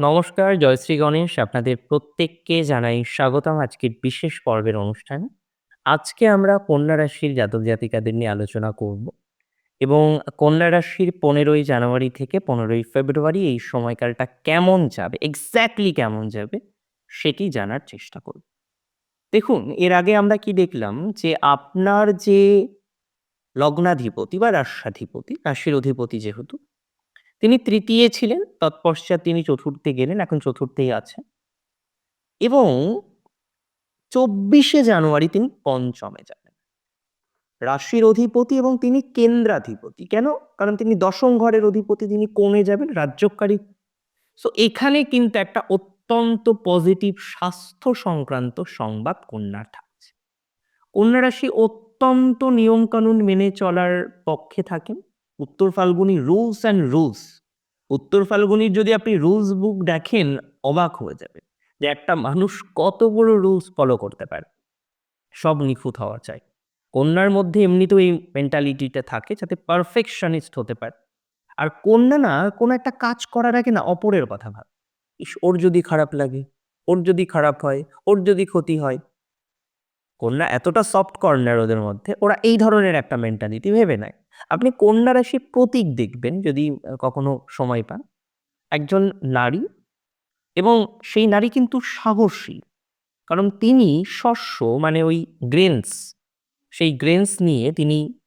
নমস্কার, জয়শ্রী গণেশ। আপনাদের প্রত্যেককে জানাই স্বাগতম আজকের বিশেষ পর্বের অনুষ্ঠানে। আজকে আমরা কন্যা রাশির জাতক জাতিকাদের নিয়ে আলোচনা করব এবং কন্যা রাশির ১৫ই জানুয়ারি থেকে ১৫ই ফেব্রুয়ারি এই সময়কালটা কেমন যাবে, এক্স্যাক্টলি কেমন যাবে সেটি জানার চেষ্টা করব। দেখুন এর আগে আমরা কি দেখলাম যে আপনার যে লগ্নাধিপতি বা রাস্যাধিপতি, রাশির অধিপতি যেহেতু তিনি তৃতীয় ছিলেন, তৎপশ্চাৎ তিনি চতুর্থে গেলেন, এখন চতুর্থেই আছেন। এবং চব্বিশে জানুয়ারি তিনি পঞ্চমে যাবেন। রাশির অধিপতি এবং তিনি কেন্দ্রাধিপতি। কেন? কারণ তিনি দশম ঘরের অধিপতি, তিনি কোণে যাবেন, রাজ্যকারী। সো এখানে কিন্তু একটা অত্যন্ত পজিটিভ স্বাস্থ্য সংক্রান্ত সংবাদ কন্যার থাকছে। কন্যা রাশি অত্যন্ত নিয়মকানুন মেনে চলার পক্ষে থাকেন। উত্তর ফাল্গুনি রুলস অ্যান্ড রুলস। উত্তর ফাল্গুনির যদি আপনি রুলস বুক দেখেন, অবাক হয়ে যাবে যে একটা মানুষ কত বড় রুলস ফলো করতে পারে। সব নিখুঁত হওয়া চাই। কন্যার মধ্যে এমনিতেও এই মেন্টালিটিটা থাকে যাতে পারফেকশনিস্ট হতে পারে। আর কন্যা না, কোনো একটা কাজ করার আগে না অপরের কথা ভাব। ইস, ওর যদি খারাপ লাগে, ওর যদি খারাপ হয়, ওর যদি ক্ষতি হয়। কন্যা এতটা সফট কর্নার ওদের মধ্যে, ওরা এই ধরনের একটা মেন্টালিটি ভেবে নেয়। আপনি কন্যা রাশির প্রতীক দেখবেন যদি কখনো সময় পান? একজন নারী এবং সেই নারী কিন্তু সাহসী। কারণ তিনি শস্য মানে ওই গ্রেনস সেই গ্রেনস নিয়ে তিনি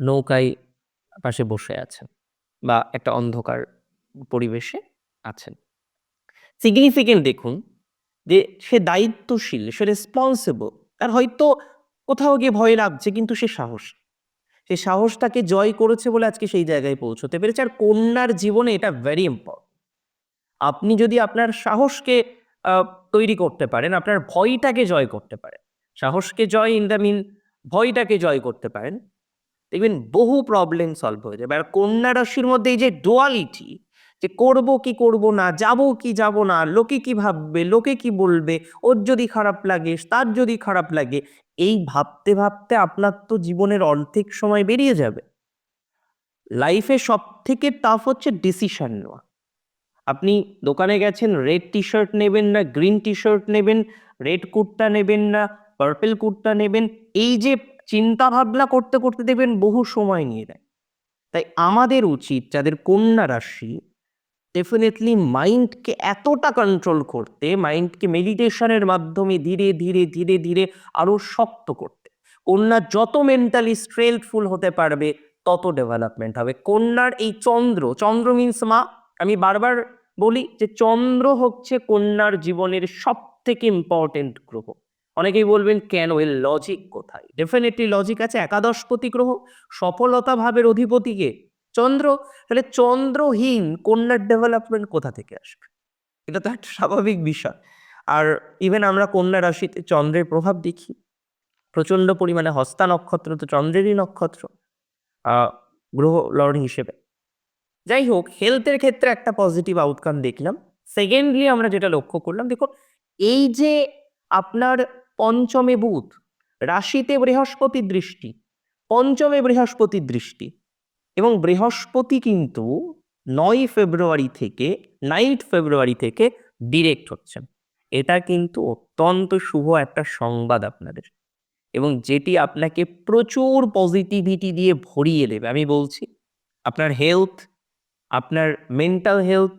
নৌকায় পাশে বসে আছেন বা একটা অন্ধকার পরিবেশে আছেন। সিগনিফিকেন্ট দেখুন যে সে দায়িত্বশীল, সে রেসপন্সিবল তার হয়তো কোথাও গিয়ে ভয় লাগছে কিন্তু সে সাহস। সে সাহসটাকে জয় করেছে বলে আজকে সেই জায়গায় পৌঁছতে পেরেছে। আর কন্যার জীবনে এটা ভেরি ইম্পর্টেন্ট আপনি যদি আপনার সাহসকে তৈরি করতে পারেন, আপনার ভয়টাকে জয় করতে পারেন, সাহসকে জয় ইন দ্য মিন ভয়টাকে জয় করতে পারেন, দেখবেন বহু প্রবলেম সলভ হয়ে যাবে। আর কন্যা রাশির মধ্যে এই যে ডোয়ালিটি যে করব কি করব না, যাব কি যাব না, লোকে কি ভাববে, লোকে কি বলবে, ওর যদি খারাপ লাগে, তার যদি খারাপ লাগে এই ভাবতে ভাবতে আপনার তো জীবনের অর্ধেক সময় বেরিয়ে যাবে। লাইফে সব থেকে টাফ হচ্ছে ডিসিশন নেওয়া। আপনি দোকানে গেছেন রেড টি শার্ট নেবেন না গ্রিন টি শার্ট নেবেন রেড কুর্তা নেবেন না পার্পেল কুর্তা নেবেন, এই যে চিন্তা ভাবনা করতে করতে দেখবেন বহু সময় নিয়ে নেয়। তাই আমাদের উচিত, যাদের কন্যা রাশি ডেফিনেটলি মাইন্ডকে এতটা কন্ট্রোল করতে মাইন্ডকে মেডিটেশনের মাধ্যমে ধীরে ধীরে ধীরে ধীরে আরও শক্ত করতে। কন্যা যত মেন্টালি স্ট্রেলফুল হতে পারবে, তত ডেভেলপমেন্ট হবে। কন্যার এই চন্দ্র চন্দ্র মিন্স মা। আমি বারবার বলি যে চন্দ্র হচ্ছে কন্যার জীবনের সব থেকে ইম্পর্টেন্ট গ্রহ। অনেকেই বলবেন, কেন? এর লজিক কোথায়? ডেফিনেটলি লজিক আছে একাদশপতি গ্রহ। সফলতা ভাবের অধিপতিকে চন্দ্র, তাহলে চন্দ্রহীন কন্যার ডেভেলপমেন্ট কোথা থেকে আসবে? এটা তো একটা স্বাভাবিক বিষয়। আর ইভেন আমরা কন্যা রাশিতে চন্দ্রের প্রভাব দেখি। প্রচণ্ড পরিমাণে হস্তা নক্ষত্র তো চন্দ্রেরই নক্ষত্র গ্রহ লর্ড হিসেবে। যাই হোক হেলথের ক্ষেত্রে একটা পজিটিভ আউটকাম দেখলাম। সেকেন্ডলি আমরা যেটা লক্ষ্য করলাম দেখুন এই যে আপনার পঞ্চমে বুধ, রাশিতে বৃহস্পতির দৃষ্টি, পঞ্চমে বৃহস্পতির দৃষ্টি এবং বৃহস্পতি কিন্তু নয় ফেব্রুয়ারি থেকে, নাইট ফেব্রুয়ারি থেকে ডিরেক্ট হচ্ছেন এটা কিন্তু অত্যন্ত শুভ একটা সংবাদ আপনাদের। এবং যেটি আপনাকে প্রচুর পজিটিভিটি দিয়ে ভরিয়ে দেবে। আমি বলছি, আপনার হেলথ আপনার মেন্টাল হেলথ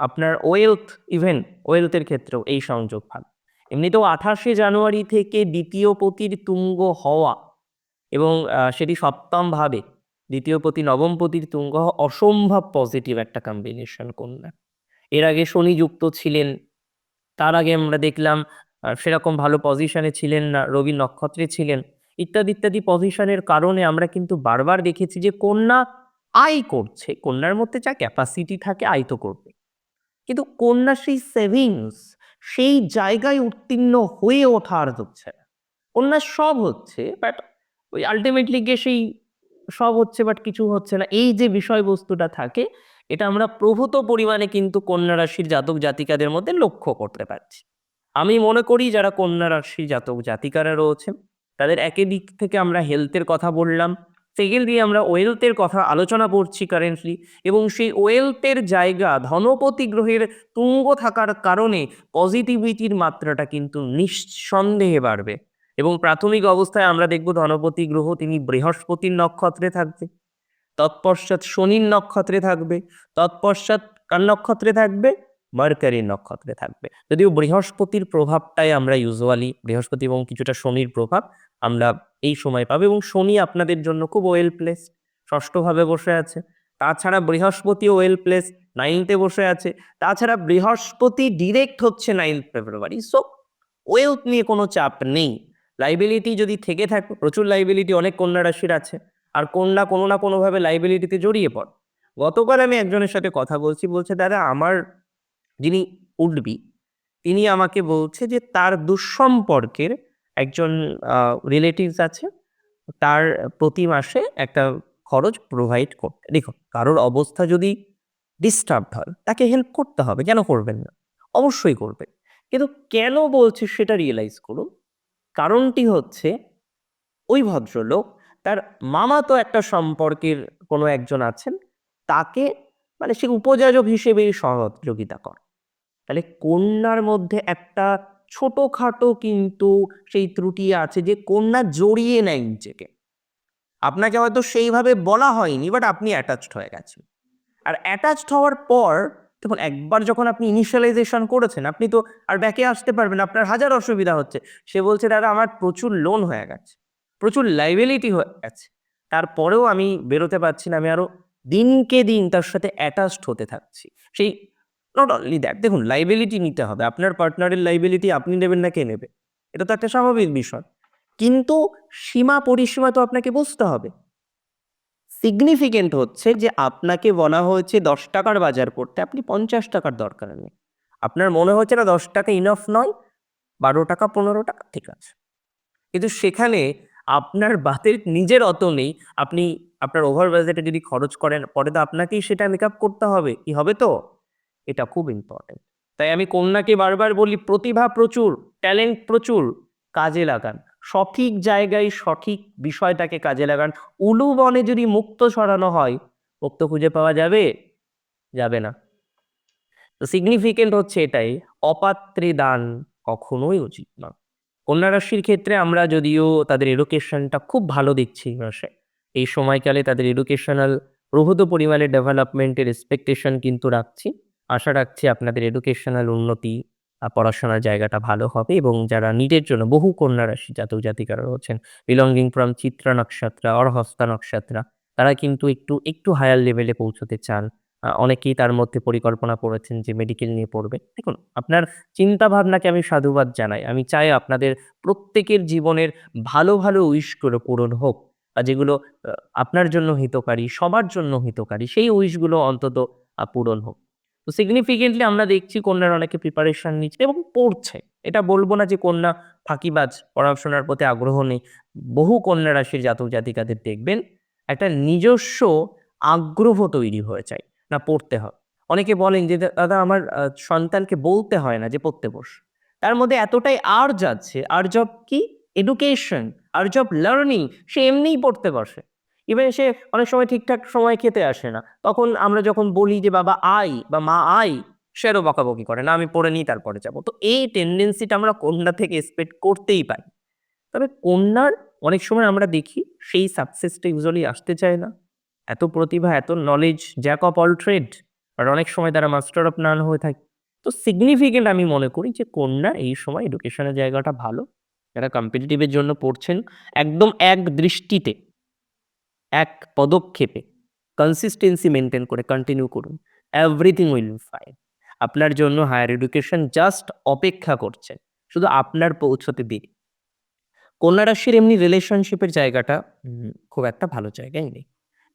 আপনার ওয়েলথ ইভেন ওয়েলথের ক্ষেত্রেও এই সংযোগ ভালো। এমনিতেও আঠাশে জানুয়ারি থেকে দ্বিতীয় পতির তুঙ্গ হওয়া এবং সেটি সপ্তম ভাবে দ্বিতীয় পতি নবম পতির তুঙ্গ অসম্ভব পজিটিভ একটা কম্বিনেশন কন্যা। এর আগে শনি যুক্ত ছিলেন, তার আগে আমরা দেখলাম সেরকম ভালো পজিশনে ছিলেন না, রবি নক্ষত্রে ছিলেন, ইত্যাদি ইত্যাদি পজিশনের কারণে আমরা কিন্তু বারবার দেখেছি যে কন্যা আয় করছে, কন্যার মধ্যে যা ক্যাপাসিটি থাকে আয় তো করবে। কিন্তু কন্যা সেই সেভিংস সেই জায়গায় উত্তীর্ণ হয়ে ওঠার হচ্ছে না। কন্যা সব হচ্ছে বাট ওই আলটিমেটলি গিয়ে সেই সব হচ্ছে বাট কিছু হচ্ছে না। এই যে বিষয়বস্তুটা থাকে, এটা আমরা প্রভূত পরিমাণে কিন্তু কন্যা রাশির জাতক জাতিকাদের মধ্যে লক্ষ্য করতে পারছি। আমি মনে করি যারা কন্যা রাশি জাতক জাতিকারা রয়েছেন তাদের একই দিক থেকে আমরা হেলথের কথা বললাম সেকেন্ডলি আমরা ওয়েলথের কথা আলোচনা করছি কারেন্টলি এবং সেই ওয়েলথের জায়গা ধনপতি গ্রহের তুঙ্গ থাকার কারণে পজিটিভিটির মাত্রাটা কিন্তু নিঃসন্দেহে বাড়বে। এবং প্রাথমিক অবস্থায় আমরা দেখব ধনপতি গ্রহ তিনি বৃহস্পতির নক্ষত্রে থাকবে, তৎপশ্চাৎ শনির নক্ষত্রে থাকবে, তৎপশ্চাৎ কার নক্ষত্রে থাকবে? মার্কারির নক্ষত্রে থাকবে। যদিও বৃহস্পতির প্রভাবটাই আমরা ইউজুয়ালি বৃহস্পতি এবং কিছুটা শনির প্রভাব আমরা এই সময় পাবো এবং শনি আপনাদের জন্য খুব ওয়েল প্লেস ষষ্ঠভাবে বসে আছে। তাছাড়া বৃহস্পতি ওয়েল প্লেস নাইনথে বসে আছে। তাছাড়া বৃহস্পতি ডিরেক্ট হচ্ছে নাইনথ ফেব্রুয়ারি সো ওয়েলথ নিয়ে কোনো চাপ নেই। লাইবিলিটি যদি থেকে থাকে, প্রচুর লাইবিলিটি অনেক কন্যা রাশির আছে। আর কন্যা কোনো না কোনোভাবে লাইবিলিটিতে জড়িয়ে পড়ে। গতকাল আমি একজনের সাথে কথা বলছি, বলছে, দাদা, আমার যিনি উঠবি তিনি আমাকে বলছে যে, তার দুঃসম্পর্কের একজন রিলেটিভস আছে, তার প্রতি মাসে একটা খরচ প্রোভাইড করতে। দেখো, কারোর অবস্থা যদি ডিস্টার্ব হয়, তাকে হেল্প করতে হবে। কেন করবেন না? অবশ্যই করবে। কিন্তু কেন বলছে সেটা রিয়েলাইজ করুন। কারণটি হচ্ছে, ওই ভদ্রলোক, তার মামা তো একটা সম্পর্কের কোনো একজন আছেন, তাকে মানে সে উপযাজক হিসেবেই সহযোগিতা করে। তাহলে কন্যার মধ্যে একটা ছোটোখাটো কিন্তু সেই ত্রুটি আছে যে কন্যা জড়িয়ে নেয় নিজেকে। আপনাকে হয়তো সেইভাবে বলা হয়নি বাট আপনি অ্যাটাচড হয়ে গেছেন। আর অ্যাটাচড হওয়ার পর দেখুন, একবার যখন আপনি ইনিশিয়ালাইজেশন করেছেন, আপনি তো আর ব্যাকে আসতে পারবেন আপনার হাজার অসুবিধা হচ্ছে। সে বলছে, দাদা, আমার প্রচুর লোন হয়ে গেছে, প্রচুর লাইবিলিটি হয়ে গেছে। তারপরেও আমি বেরোতে পারছি না, আমি আরও দিনকে দিন তার সাথে অ্যাটাচড হতে থাকছি। সেই নট অনলি দ্যাট দেখুন লাইবিলিটি নিতে হবে। আপনার পার্টনারের লাইবিলিটি আপনি নেবেন না, কে নেবে? এটা তো একটা স্বাভাবিক বিষয়। কিন্তু সীমা পরিসীমা তো আপনাকে বুঝতে হবে। সিগনিফিকেন্ট হচ্ছে যে আপনাকে বলা হয়েছে দশ টাকার বাজার করতে। আপনি পঞ্চাশ টাকার দরকার নেই। আপনার মনে হচ্ছে না দশ টাকা ইনফ নয়, বারো টাকা, পনেরো টাকা, ঠিক আছে। কিন্তু সেখানে আপনার বাতের নিজের অত নেই। আপনি, আপনার ওভার বাজেটে যদি খরচ করেন, পরে তো আপনাকেই সেটা মেক করতে হবে। কি হবে তো? এটা খুব ইম্পর্টেন্ট তাই আমি কন্যাকে বারবার বলি, প্রতিভা প্রচুর ট্যালেন্ট প্রচুর, কাজে লাগান। সঠিক জায়গায় সঠিক বিষয়টাকে কাজে লাগান। উলু বনে যদি মুক্ত ছড়ানো হয়, মুক্ত খুঁজে পাওয়া যাবে? যাবে না। তো সিগনিফিকেন্ট হচ্ছে এটাই, অপাত্রে দান কখনোই উচিত না। কন্যা রাশির ক্ষেত্রে আমরা যদিও তাদের এডুকেশনটা খুব ভালো দেখছি এই মাসে, এই সময়কালে তাদের এডুকেশনাল প্রভূত পরিমাণে ডেভেলপমেন্টের এক্সপেকটেশন কিন্তু রাখছি। আশা রাখছি আপনাদের এডুকেশনাল উন্নতি পড়াশোনার জায়গাটা ভালো হবে এবং যারা নিটের জন্য বহু কন্যা রাশি জাতক জাতিকারা রয়েছেন বিলঙ্গিং ফ্রম চিত্রা নক্ষত্রা, অরহস্তা নক্ষত্রা, তারা কিন্তু একটু একটু হায়ার লেভেলে পৌঁছতে চান। অনেকেই তার মধ্যে পরিকল্পনা করেছেন যে মেডিকেল নিয়ে পড়বে। দেখুন, আপনার চিন্তা ভাবনাকে আমি সাধুবাদ জানাই। আমি চাই আপনাদের প্রত্যেকের জীবনের ভালো ভালো উইশগুলো পূরণ হোক যেগুলো আপনার জন্য হিতকারী, সবার জন্য হিতকারী, সেই উইশগুলো অন্তত পূরণ হোক। তো সিগনিফিকেন্টলি আমরা দেখছি কন্যার অনেকে প্রিপারেশন নিচ্ছে এবং পড়ছে। এটা বলব না যে কন্যা ফাঁকিবাজ, পড়াশোনার প্রতি আগ্রহ নেই। বহু কন্যা রাশির জাতক জাতিকাদের দেখবেন একটা নিজস্ব আগ্রহ তৈরি হয়ে যায় না পড়তে হয়। অনেকে বলেন যে, দাদা, আমার সন্তানকে বলতে হয় না যে পড়তে বস। তার মধ্যে এতটাই আর্জ আছে আর্জ অফ কি? এডুকেশন আর্জ অফ লার্নিং সে এমনিই পড়তে বসে। ইভেন সে অনেক সময় ঠিকঠাক সময় খেতে আসে না। তখন আমরা যখন বলি যে, বাবা আই বা মা আই সেরও বকাবকি করে, না, আমি পড়ে নিই, তারপরে যাব। তো এই টেন্ডেন্সিটা আমরা কন্যা থেকে এক্সপেক্ট করতেই পাই তবে কন্যার অনেক সময় আমরা দেখি সেই সাকসেসটা ইউজুয়ালি আসতে চায় না। এত প্রতিভা, এত knowledge jack of all trade আর অনেক সময় তারা মাস্টার অফ নান হয়ে থাকে। তো সিগনিফিকেন্ট আমি মনে করি যে, কন্যা এই সময় এডুকেশনের জায়গাটা ভালো। যারা কম্পিটিটিভের জন্য পড়ছেন, একদম এক দৃষ্টিতে এক পদক্ষেপে কনসিস্টেন্সি মেনটেন করে কন্টিনিউ করুন। এভরিথিং উইল বি ফাইন আপনার জন্য হায়ার এডুকেশন জাস্ট অপেক্ষা করছে। শুধু আপনার পৌঁছতে দিন কন্যা রাশির এমনি রিলেশনশিপের জায়গাটা খুব একটা ভালো জায়গায় নেই।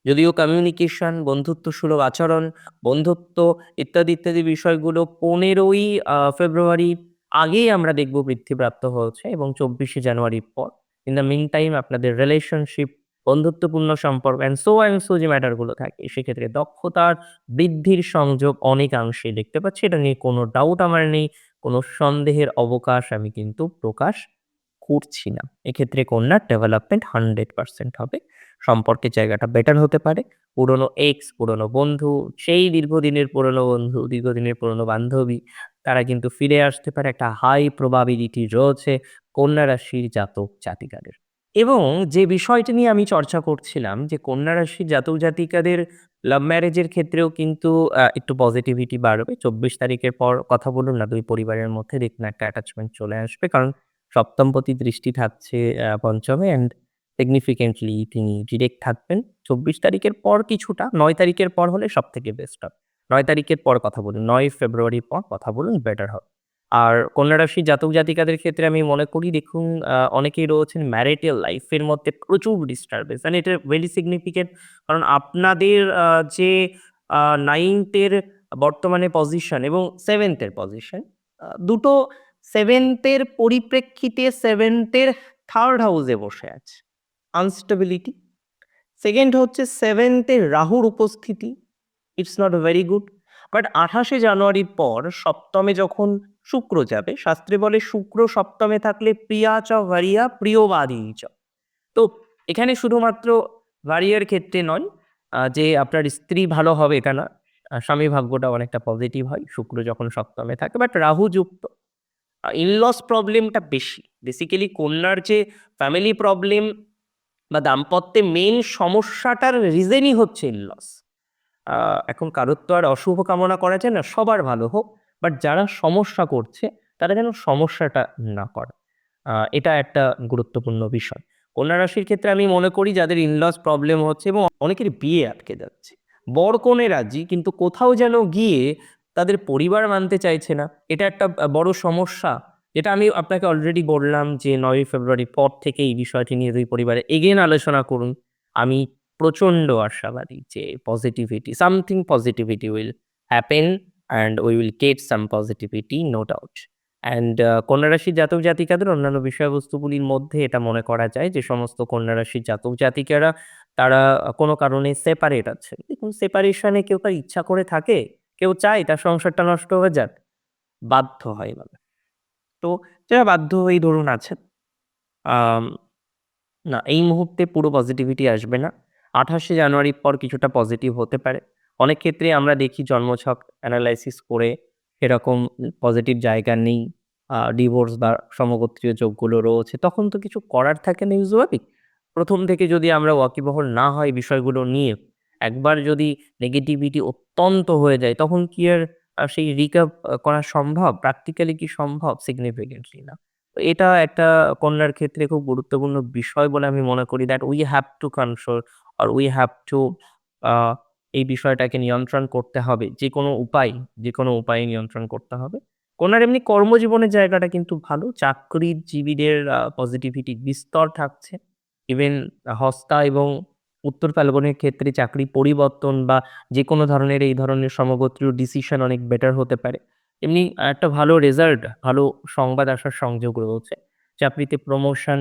যদিও কমিউনিকেশন বন্ধুত্ব সুলভ আচরণ, বন্ধুত্ব ইত্যাদি ইত্যাদি বিষয়গুলো পনেরোই ফেব্রুয়ারি আগেই আমরা দেখব বৃদ্ধিপ্রাপ্ত হয়েছে এবং চব্বিশে জানুয়ারির পর। ইন দ্য মিন টাইম আপনাদের রিলেশনশিপ বন্ধুত্বপূর্ণ সম্পর্ক অ্যান্ড সো অ্যান্ড সো যে ম্যাটারগুলো থাকে সেক্ষেত্রে দক্ষতার বৃদ্ধির সংযোগ অনেকাংশে দেখতে পাচ্ছি এটা নিয়ে কোনো ডাউট আমার নেই কোনো সন্দেহের অবকাশ আমি কিন্তু প্রকাশ করছি না এক্ষেত্রে কন্যার ডেভেলপমেন্ট হান্ড্রেড পার্সেন্ট হবে সম্পর্কের জায়গাটা বেটার হতে পারে। পুরনো এক্স, পুরনো বন্ধু, সেই দীর্ঘদিনের পুরনো বন্ধু, দীর্ঘদিনের পুরনো বান্ধবী তারা কিন্তু ফিরে আসতে পারে। একটা হাই প্রবাবিলিটি রয়েছে কন্যা রাশির জাতক জাতিকাদের। এবং যে বিষয়টি নিয়ে আমি চর্চা করছিলাম যে কন্যা রাশির জাতক জাতিকাদের লাভ ম্যারেজের ক্ষেত্রেও কিন্তু একটু পজিটিভিটি বাড়বে। ২৪ তারিখের পর কথা বলুন না, দুই পরিবারের মধ্যে দেখুন একটা অ্যাটাচমেন্ট চলে আসবে। কারণ সপ্তমপতি দৃষ্টি থাকছে পঞ্চমে অ্যান্ড সিগনিফিকেন্টলি তিনি ডিরেক্ট থাকবেন। ২৪ তারিখের পর কিছুটা, নয় তারিখের পর হলে সব থেকে বেস্ট হবে। নয় তারিখের পর কথা বলুন। ৯ ফেব্রুয়ারির পর কথা বলুন বেটার হবে। আর কন্যা রাশির জাতক জাতিকাদের ক্ষেত্রে আমি মনে করি, দেখুন অনেকেই রয়েছেন ম্যারিটাল লাইফের মধ্যে প্রচুর ডিস্টারবেন্স অ্যান্ড এটা ভেরি সিগনিফিকেন্ট কারণ আপনাদের যে নাইনথের বর্তমানে পজিশন এবং সেভেন্থের পজিশন দুটো সেভেন্থের পরিপ্রেক্ষিতে সেভেন্থের থার্ড হাউসে বসে আছে। আনস্টেবিলিটি। সেকেন্ড হচ্ছে 7th এ রাহুর উপস্থিতি। It's not very good. But ২৮শে জানুয়ারির পর সপ্তমে যখন শুক্র যাবে, শাস্ত্রে বলে শুক্র সপ্তমে থাকলে প্রিয়া চ ভারিয়া প্রিয়বাদী চ। তো এখানে শুধুমাত্র ভারিয়ার ক্ষেত্রে নয় যে আপনার স্ত্রী ভালো হবে এটা না। স্বামী ভাগ্যটা অনেকটা পজিটিভ হয় শুক্র যখন সপ্তমে থাকে। বাট রাহু যুক্ত। ইন-লস প্রবলেমটা বেশি। বেসিক্যালি কন্যার যে ফ্যামিলি প্রবলেম বা দাম্পত্যে মেইন সমস্যাটার রিজনই হচ্ছে ইন-লস। এখন কারোর তো আর অশুভ কামনা করা যায় না, সবার ভালো হোক। বাট যারা সমস্যা করছে, তারা যেন সমস্যাটা না করে। এটা একটা গুরুত্বপূর্ণ বিষয়। কন্যা রাশির ক্ষেত্রে আমি মনে করি যাদের ইন-লস প্রবলেম হচ্ছে এবং অনেকের বিয়ে আটকে যাচ্ছে। বর-কনে রাজি, কিন্তু কোথাও যেন গিয়ে তাদের পরিবার মানতে চাইছে না। এটা একটা বড় সমস্যা। যেটা আমি আপনাকে অলরেডি বললাম যে ৯ ফেব্রুয়ারির পর থেকে এই বিষয়টি নিয়ে দুই পরিবারে এগেন আলোচনা করুন। আমি প্রচণ্ড আশাবাদী যে positivity something positivity will happen and we will get some positivity, no doubt. And uh কন্যা রাশির জাতক জাতিকাদের অন্যান্য বিষয়বস্তুগুলির মধ্যে এটা মনে করা যায় যে, সমস্ত কন্যা রাশির জাতক জাতিকারা, তারা কোনো কারণে সেপারেট আছেন। দেখুন সেপারেশন কেউ তার ইচ্ছা করে থাকে? কেউ চায় তার সংসারটা নষ্ট হয়ে যাক? বাধ্য হয় এভাবে। তো যারা বাধ্য হয়েই ধরুন আছেন। না, এই মুহূর্তে পুরো পজিটিভিটি আসবে না। ২৮শে জানুয়ারির পর কিছুটা পজিটিভ হতে পারে। অনেক ক্ষেত্রে আমরা দেখি জন্মছক অ্যানালাইসিস করে এরকম পজিটিভ জায়গা নেই। ডিভোর্স বা সমগোত্রীয় যোগগুলো রয়েছে। তখন তো কিছু করার থাকে না ইউজুয়ালি। প্রথম থেকে যদি আমরা ওয়াকিবহল না হয় বিষয়গুলো নিয়ে, একবার যদি নেগেটিভিটি অত্যন্ত হয়ে যায় তখন কি আর সেই রিকাভ আ করা সম্ভব? প্র্যাকটিক্যালি কি সম্ভব? সিগনিফিকেন্টলি না। তো এটা একটা কন্যার ক্ষেত্রে খুব গুরুত্বপূর্ণ বিষয় বলে আমি মনে করি that we have to control R we have to এই বিষয়টাকে নিয়ন্ত্রণ করতে হবে। যে কোনো উপায় যেকোনো উপায়ে নিয়ন্ত্রণ করতে হবে। কন্যার এমনি কর্মজীবনের জায়গাটা কিন্তু ভালো। চাকরিজীবীদের পজিটিভিটি বিস্তর থাকছে। ইভেন হস্তা এবং উত্তর ফাল্গুনের ক্ষেত্রে চাকরি পরিবর্তন বা যেকোনো ধরনের এই ধরনের সমগোত্রীয় ডিসিশন অনেক বেটার হতে পারে। এমনি একটা ভালো রেজাল্ট, ভালো সংবাদ আসার সংযোগ রয়েছে। চাকরিতে প্রমোশন,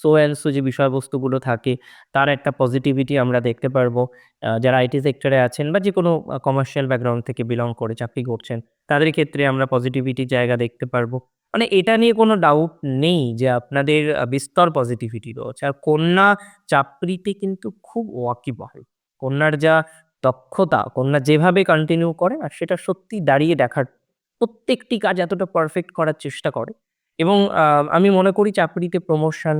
সো অ্যান্ড সো যে বিষয়বস্তুগুলো থাকে তার একটা পজিটিভিটি আমরা দেখতে পারব। যারা আইটি সেক্টরে আছেন বা যে কোনো কমার্শিয়াল ব্যাকগ্রাউন্ড থেকে বিলং করে চাকরি করছেন, তাদের ক্ষেত্রে আমরা পজিটিভিটির জায়গা দেখতে পারব। মানে এটা নিয়ে কোনো ডাউট নেই যে আপনাদের বিস্তর পজিটিভিটি রয়েছে। আর কন্যা চাকরিতে কিন্তু খুব ওয়াকিবহাল। কন্যার যা দক্ষতা, কন্যা যেভাবে কন্টিনিউ করে না সেটা সত্যি দাঁড়িয়ে দেখার প্রত্যেকটি কাজ এতটা পারফেক্ট করার চেষ্টা করে এবং আমি মনে করি চাকরিতে প্রমোশন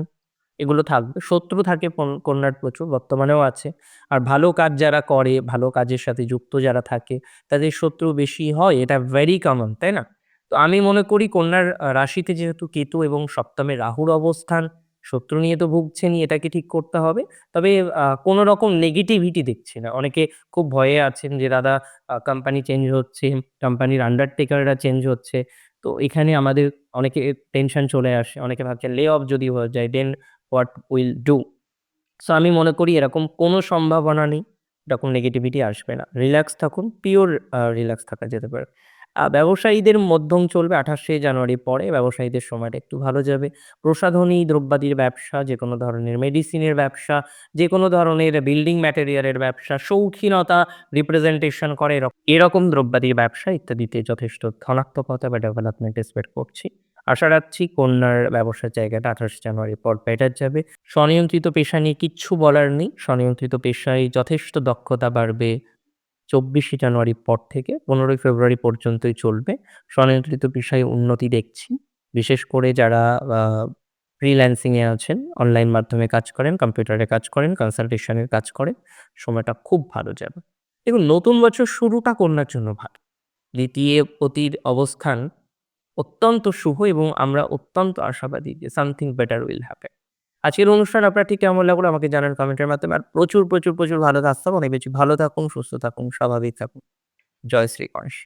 এগুলো থাকবে। শত্রু থাকে কন্যার প্রচুর, বর্তমানেও আছে। আর ভালো কাজ যারা করে, ভালো কাজের সাথে যুক্ত যারা থাকে তাদের শত্রু বেশি হয় এটা ভেরি কমন, তাই না? তো আমি মনে করি কন্যার রাশিতে যেহেতু কেতু এবং সপ্তমে রাহুর অবস্থান, শত্রু নিয়ে তো ভুগছেনই এটাকে ঠিক করতে হবে। তবে কোনো রকম নেগেটিভিটি দেখছি না। অনেকে খুব ভয়ে আছেন যে দাদা কোম্পানি চেঞ্জ হচ্ছে, কোম্পানির আন্ডারটেকাররা চেঞ্জ হচ্ছে। তো এখানে আমাদের অনেকে টেনশন চলে আসে। অনেকে ভাবছেন লে অফ যদি হয়ে যায় then what will do? So আমি মনে করি এরকম কোনো সম্ভাবনা নেই। এরকম নেগেটিভিটি আসবে না। রিল্যাক্স থাকুন, পিওর রিল্যাক্স থাকা যেতে পারে। ব্যবসায়ীদের মধ্যম চলবে ২৮শে জানুয়ারির পরে ব্যবসায়ীদের সময়টা একটু ভালো যাবে। প্রসাধনী দ্রব্যাদির ব্যবসা, যে কোনো ধরনের মেডিসিনের ব্যবসা, যে কোনো ধরনের বিল্ডিং ম্যাটেরিয়ালের ব্যবসা, শৌখিনতা রিপ্রেজেন্টেশন করে এরক এরকম দ্রব্যাদির ব্যবসা ইত্যাদিতে যথেষ্ট ধনাত্মকতা বা ডেভেলপমেন্ট এক্সপেক্ট করছি। আশা রাখছি কন্যার ব্যবসার জায়গাটা আঠাশে জানুয়ারির পর বেটার যাবে। স্বনিয়ন্ত্রিত পেশা নিয়ে কিচ্ছু বলার নেই। স্বনিয়ন্ত্রিত পেশায় যথেষ্ট দক্ষতা বাড়বে চব্বিশে জানুয়ারির পর থেকে, পনেরোই ফেব্রুয়ারি পর্যন্তই চলবে। স্বনিয়ন্ত্রিত পেশায় উন্নতি দেখছি। বিশেষ করে যারা ফ্রিল্যান্সিংয়ে আছেন অনলাইন মাধ্যমে কাজ করেন কম্পিউটারে কাজ করেন কনসালটেশনের কাজ করেন, সময়টা খুব ভালো যাবে। দেখুন, নতুন বছর শুরুটা কন্যার জন্য ভালো। দ্বিতীয় পতির অবস্থান অত্যন্ত শুভ এবং আমরা অত্যন্ত আশাবাদী যে সামথিং বেটার উইল হ্যাপেন আজকের অনুষ্ঠান আপনার ঠিক কেমন লাগল আমাকে জানান কমেন্টের মাধ্যমে। আর প্রচুর প্রচুর প্রচুর ভালো থাকতাম অনেক বেশি ভালো থাকুন, সুস্থ থাকুন, স্বাভাবিক থাকুন। জয় শ্রী গণেশ।